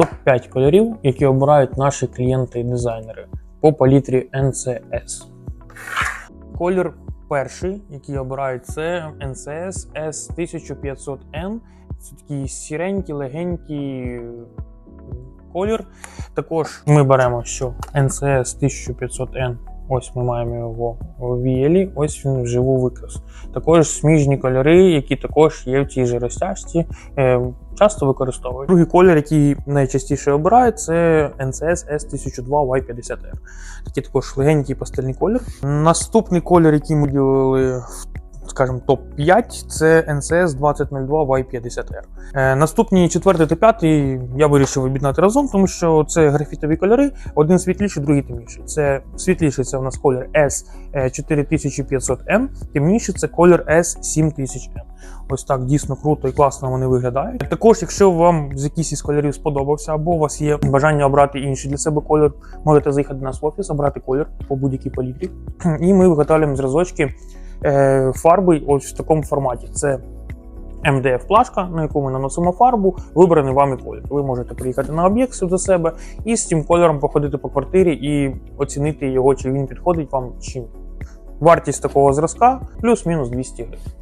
Топ-5 кольорів, які обирають наші клієнти і дизайнери по палітрі NCS. Колір перший, який обирають, це NCS S1500N. Це такий сіренький, легенький колір. Також ми беремо, що NCS 1500N. Ось ми маємо його в VL, ось він вживу викрас. Також сміжні кольори, які також є в тій же розтяжці, е, часто використовують. Другий колір, який найчастіше обирають, це NCS S1002Y50R. Такий також легенький пастельний колір. Наступний колір, який ми ділили в скажімо, топ-5, це NCS 2002 Y50R. Е, наступні четвертий та п'ятий я вирішив об'єднати разом, тому що це графітові кольори, один світліший, другий темніший. Це світліший це у нас колір S4500M, темніший це колір S7000M. Ось так дійсно круто і класно вони виглядають. Також, якщо вам з якийсь із кольорів сподобався, або у вас є бажання обрати інший для себе колір, можете заїхати до нас в офіс, обрати колір по будь-якій палітрі. І ми виготовляємо зразочки е, фарби ось в такому форматі. Це МДФ плашка, на яку ми наносимо фарбу, вибраний вами колір. Ви можете приїхати на об'єкт до себе і з цим кольором походити по квартирі і оцінити його, чи він підходить вам чи ні. Вартість такого зразка плюс-мінус 200 гривень.